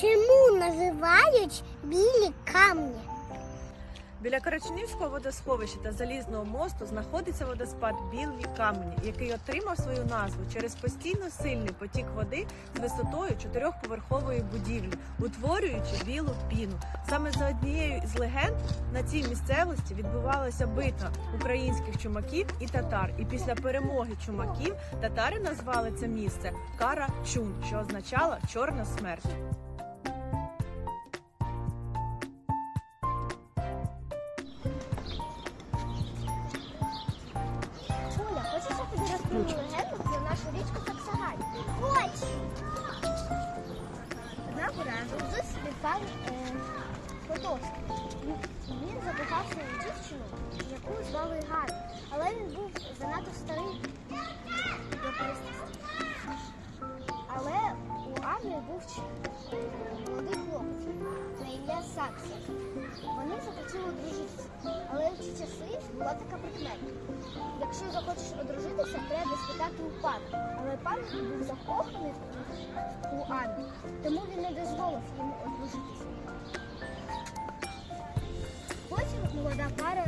Чому називають білі камні? Біля Карачунівського водосховища та залізного мосту знаходиться водоспад Білі Камені, який отримав свою назву через постійно сильний потік води з висотою чотирьохповерхової будівлі, утворюючи білу піну. Саме за однією з легенд на цій місцевості відбувалася битва українських чумаків і татар. І після перемоги чумаків татари назвали це місце Кара-Чун, що означало чорна смерть. Про нашу річку Саксагань? Хочу! Одного разу тут пан е. Він закохався в дівчину, яку звали Галя. Але він був занадто старий для пристрасті. Але у Анни був молодий хлопець на ім'я Сакса. Вони захотіли одружитися. Але ті часи була така прикмета. Якщо захочеш одружитися, треба спитати у пана. Але пан був закоханий у Анну, тому він не дозволив йому одружитися. Потім молода пара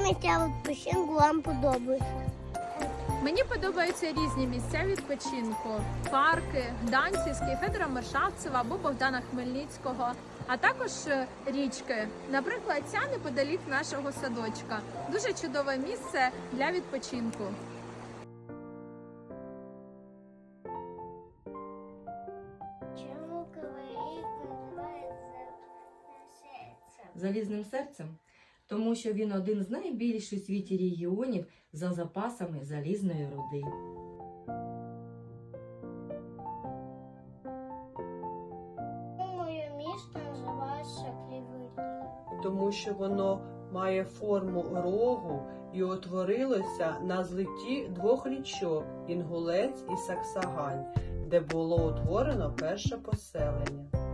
місця відпочинку вам подобаються? Мені подобаються різні місця відпочинку: парки, Гданцівський, Федора Мершавцева або Богдана Хмельницького, а також е, річки. Наприклад, ця неподалік нашого садочка. Дуже чудове місце для відпочинку. Чому каварійка називається залізним серцем, тому що він один з найбільших у світі регіонів за запасами залізної руди. Моє місто називається Клівері. тому що воно має форму рогу і утворилося на злитті двох річок Інгулець і Саксагань, де було утворено перше поселення.